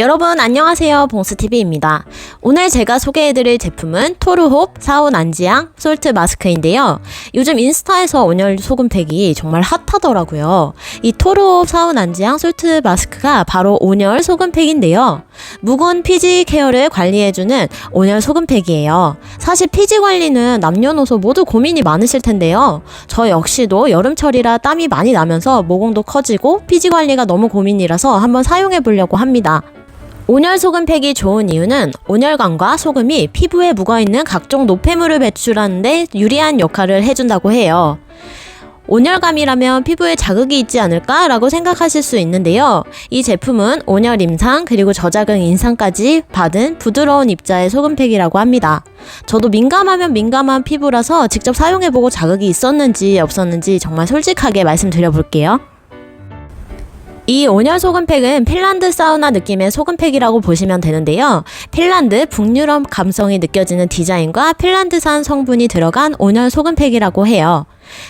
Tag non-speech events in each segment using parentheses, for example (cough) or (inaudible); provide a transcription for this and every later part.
여러분 안녕하세요 봉스TV입니다. 오늘 제가 소개해드릴 제품은 토르홉 사온 안지향 솔트 마스크인데요. 요즘 인스타에서 온열 소금팩이 정말 핫하더라고요. 이 토르홉 사온 안지향 솔트 마스크가 바로 온열 소금팩인데요. 묵은 피지 케어를 관리해주는 온열 소금팩이에요. 사실 피지 관리는 남녀노소 모두 고민이 많으실 텐데요. 저 역시도 여름철이라 땀이 많이 나면서 모공도 커지고 피지 관리가 너무 고민이라서 한번 사용해 보려고 합니다. 온열 소금팩이 좋은 이유는 온열감과 소금이 피부에 묵어있는 각종 노폐물을 배출하는데 유리한 역할을 해준다고 해요. 온열감이라면 피부에 자극이 있지 않을까라고 생각하실 수 있는데요. 이 제품은 온열 임상 그리고 저자극 인상까지 받은 부드러운 입자의 소금팩이라고 합니다. 저도 민감하면 민감한 피부라서 직접 사용해보고 자극이 있었는지 없었는지 정말 솔직하게 말씀드려 볼게요. 이 온열 소금팩은 핀란드 사우나 느낌의 소금팩이라고 보시면 되는데요. 핀란드 북유럽 감성이 느껴지는 디자인과 핀란드산 성분이 들어간 온열 소금팩이라고 해요.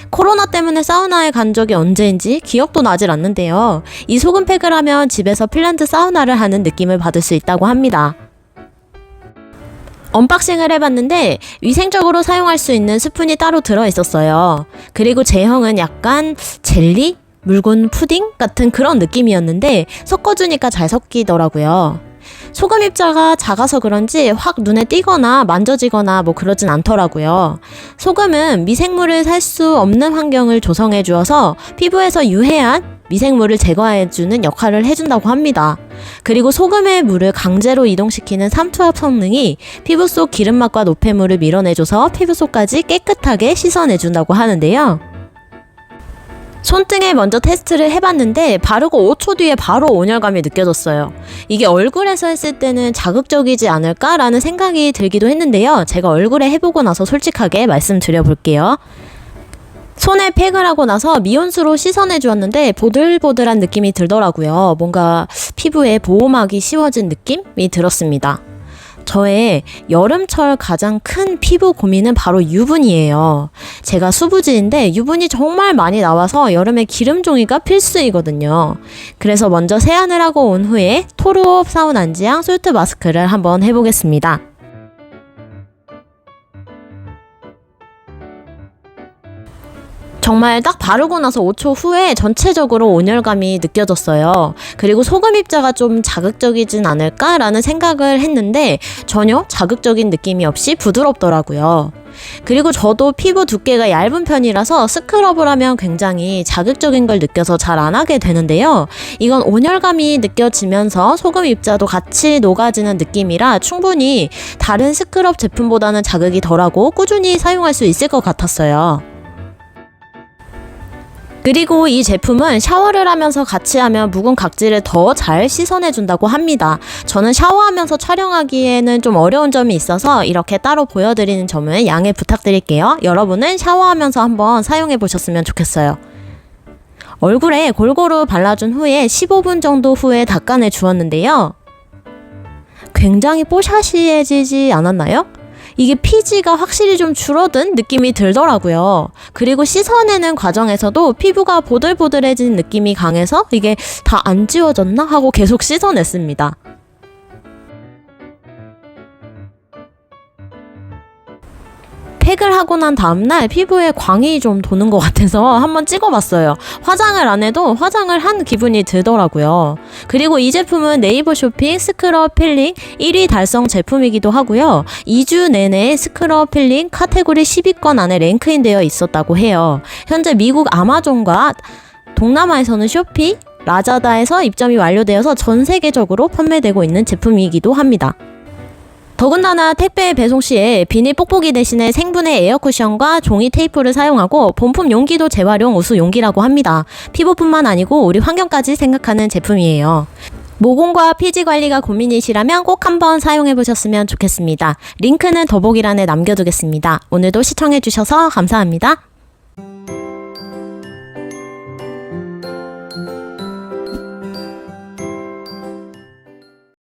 코로나 때문에 사우나에 간 적이 언제인지 기억도 나질 않는데요. 이 소금팩을 하면 집에서 핀란드 사우나를 하는 느낌을 받을 수 있다고 합니다. 언박싱을 해봤는데 위생적으로 사용할 수 있는 스푼이 따로 들어있었어요. 그리고 제형은 약간 젤리? 묽은 푸딩 같은 그런 느낌이었는데 섞어주니까 잘 섞이더라고요. 소금 입자가 작아서 그런지 확 눈에 띄거나 만져지거나 뭐 그러진 않더라고요. 소금은 미생물을 살 수 없는 환경을 조성해 주어서 피부에서 유해한 미생물을 제거해주는 역할을 해준다고 합니다. 그리고 소금의 물을 강제로 이동시키는 삼투압 성능이 피부 속 기름막과 노폐물을 밀어내줘서 피부 속까지 깨끗하게 씻어내준다고 하는데요. 손등에 먼저 테스트를 해봤는데 바르고 5초 뒤에 바로 온열감이 느껴졌어요. 이게 얼굴에서 했을 때는 자극적이지 않을까라는 생각이 들기도 했는데요. 제가 얼굴에 해보고 나서 솔직하게 말씀드려 볼게요. 손에 팩을 하고 나서 미온수로 씻어내 주었는데 보들보들한 느낌이 들더라고요. 뭔가 피부에 보호막이 씌워진 느낌이 들었습니다. 저의 여름철 가장 큰 피부 고민은 바로 유분이에요. 제가 수부지인데 유분이 정말 많이 나와서 여름에 기름 종이가 필수이거든요. 그래서 먼저 세안을 하고 온 후에 토르옵 사운 안지향 솔트 마스크를 한번 해보겠습니다. 정말 딱 바르고 나서 5초 후에 전체적으로 온열감이 느껴졌어요. 그리고 소금 입자가 좀 자극적이진 않을까라는 생각을 했는데 전혀 자극적인 느낌이 없이 부드럽더라고요. 그리고 저도 피부 두께가 얇은 편이라서 스크럽을 하면 굉장히 자극적인 걸 느껴서 잘 안 하게 되는데요. 이건 온열감이 느껴지면서 소금 입자도 같이 녹아지는 느낌이라 충분히 다른 스크럽 제품보다는 자극이 덜하고 꾸준히 사용할 수 있을 것 같았어요. 그리고 이 제품은 샤워를 하면서 같이 하면 묵은 각질을 더 잘 씻어내준다고 합니다. 저는 샤워하면서 촬영하기에는 좀 어려운 점이 있어서 이렇게 따로 보여드리는 점은 양해 부탁드릴게요. 여러분은 샤워하면서 한번 사용해 보셨으면 좋겠어요. 얼굴에 골고루 발라준 후에 15분 정도 후에 닦아내 주었는데요. 굉장히 뽀샤시해지지 않았나요? 이게 피지가 확실히 좀 줄어든 느낌이 들더라고요. 그리고 씻어내는 과정에서도 피부가 보들보들해진 느낌이 강해서 이게 다 안 지워졌나 하고 계속 씻어냈습니다. 팩을 하고 난 다음날 피부에 광이 좀 도는 것 같아서 (laughs) 한번 찍어봤어요. 화장을 안 해도 화장을 한 기분이 들더라고요. 그리고 이 제품은 네이버 쇼핑 스크럽 필링 1위 달성 제품이기도 하고요. 2주 내내 스크럽 필링 카테고리 10위권 안에 랭크인되어 있었다고 해요. 현재 미국 아마존과 동남아에서는 쇼피, 라자다에서 입점이 완료되어서 전 세계적으로 판매되고 있는 제품이기도 합니다. 더군다나 택배 배송 시에 비닐 뽁뽁이 대신에 생분해 에어 쿠션과 종이 테이프를 사용하고 본품 용기도 재활용 우수 용기라고 합니다. 피부뿐만 아니고 우리 환경까지 생각하는 제품이에요. 모공과 피지 관리가 고민이시라면 꼭 한번 사용해 보셨으면 좋겠습니다. 링크는 더보기란에 남겨두겠습니다. 오늘도 시청해 주셔서 감사합니다.